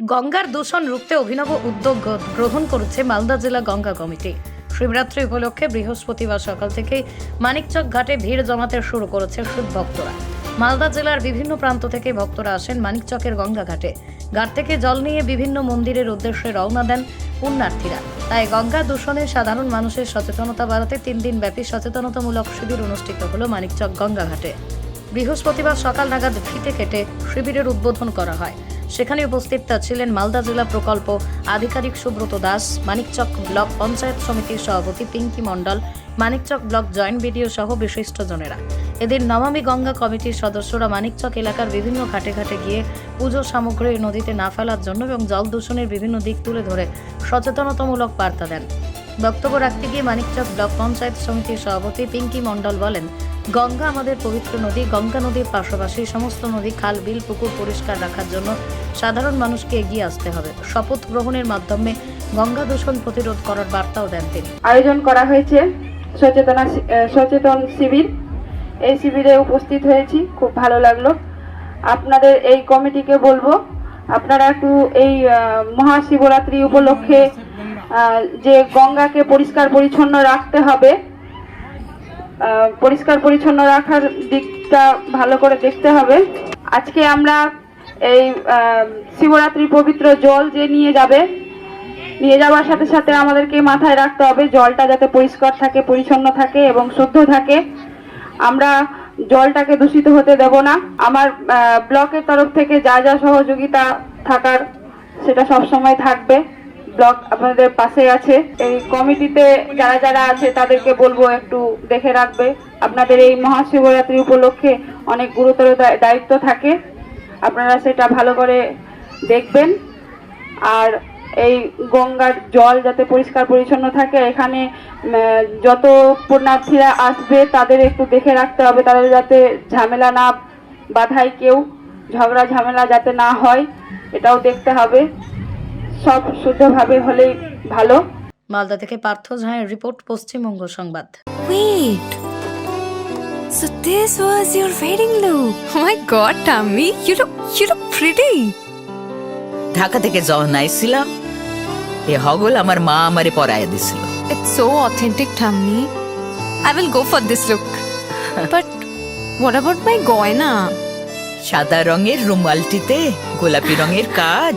গঙ্গার দূষণ রুখতে অভিনব উদ্যোগ গ্রহণ করেছে মালদা জেলা গঙ্গা কমিটি। শিবরাত্রি উপলক্ষে বৃহস্পতিবার সকাল থেকেই মানিকচক ঘাটে ভিড় জমাতে শুরু করেছে শিব ভক্তরা। মালদা জেলার বিভিন্ন প্রান্ত থেকে ভক্তরা আসেন মানিকচকের গঙ্গা ঘাটে। ঘাট থেকে জল নিয়ে বিভিন্ন মন্দিরের উদ্দেশ্যে রওনা দেন পুণ্যার্থীরা। তাই গঙ্গা দূষণে সাধারণ মানুষের সচেতনতা বাড়াতে তিন দিন ব্যাপী সচেতনতামূলক শিবির অনুষ্ঠিত হলো মানিকচক গঙ্গা ঘাটে। বৃহস্পতিবার সকাল নাগাদ ফিতে কেটে শিবিরের উদ্বোধন করা হয়। সেখানে উপস্থিত ছিলেন মালদা জেলা প্রকল্প আধিকারিক সুব্রত দাস, মানিকচক ব্লক পঞ্চায়েত সমিতির সভাপতি Pinki Mondal, Manikchak block joint BDO সহ বিশিষ্টজনেরা। এদিন নমামি গঙ্গা কমিটির সদস্যরা মানিকচক এলাকার বিভিন্ন ঘাটে ঘাটে গিয়ে পুজো সামগ্রী নদীতে না ফেলার জন্য এবং জল দূষণের বিভিন্ন দিক তুলে ধরে সচেতনতামূলক বার্তা দেন। বক্তব্য রাখতে গিয়ে মানিকচক ব্লক পঞ্চায়েত সমিতির সভাপতি পিঙ্কি মণ্ডল বলেন গঙ্গা আমাদের পবিত্র নদী, গঙ্গা নদীর পাশাপাশি সমস্ত নদী, খাল, বিল, পুকুর পরিষ্কার রাখার জন্য সাধারণ মানুষকে এগিয়ে আসতে হবে। শপথ গ্রহণের মাধ্যমে গঙ্গা দূষণ প্রতিরোধ করার বার্তাও দেন তিনি। আয়োজন করা হয়েছে সচেতনা সচেতন শিবির। এই শিবিরে উপস্থিত হয়েছি, খুব ভালো লাগল। আপনাদের এই কমিটিকে বলব, আপনারা একটু এই মহাশিবরাত্রি উপলক্ষে যে গঙ্গাকে পরিষ্কার পরিচ্ছন্ন রাখতে হবে পরিষ্কার পরিচ্ছন্ন রাখার দিকটা ভালো করে দেখতে হবে। আজকে আমরা এই শিবরাত্রি পবিত্র জল যে নিয়ে যাবে, নিয়ে যাওয়ার সাথে সাথে আমাদেরকে মাথায় রাখতে হবে জলটা যাতে পরিষ্কার থাকে, পরিচ্ছন্ন থাকে এবং শুদ্ধ থাকে। আমরা জলটাকে দূষিত হতে দেব না। আমার ব্লকের তরফ থেকে যা যা সহযোগিতা থাকার, সেটা সবসময় থাকবে। ব্লক আপনাদের পাশে আছে। এই কমিটিতে যারা যারা আছে, তাদেরকে বলব একটু দেখে রাখবে। আপনাদের এই মহাশিবরাত্রি উপলক্ষে অনেক গুরুতর দায়িত্ব থাকে। আপনারা সেটা ভালো করে দেখবেন। আর এই গঙ্গার জল যাতে পরিষ্কার পরিচ্ছন্ন থাকে, এখানে যত পুণ্যার্থীরা আসবে, তাদের একটু দেখে রাখতে হবে। তাদের যাতে ঝামেলা না বাধায় কেউ, ঝগড়া ঝামেলা যাতে না হয়, এটাও দেখতে হবে। সব শুদ্ধভাবে হলে ভালো। মালদা থেকে পার্থ ঝাঁয়ের রিপোর্ট পশ্চিমবঙ্গ সংবাদ। Look. Oh my god, Dhaka থেকে যখন আইছিলাম হগল আমার মা আমারে পরায় দিছিল। It's so authentic tummy I will go for look but what my গয়না সাদা রঙের রুমালটিতে গোলাপি রঙের কাজ।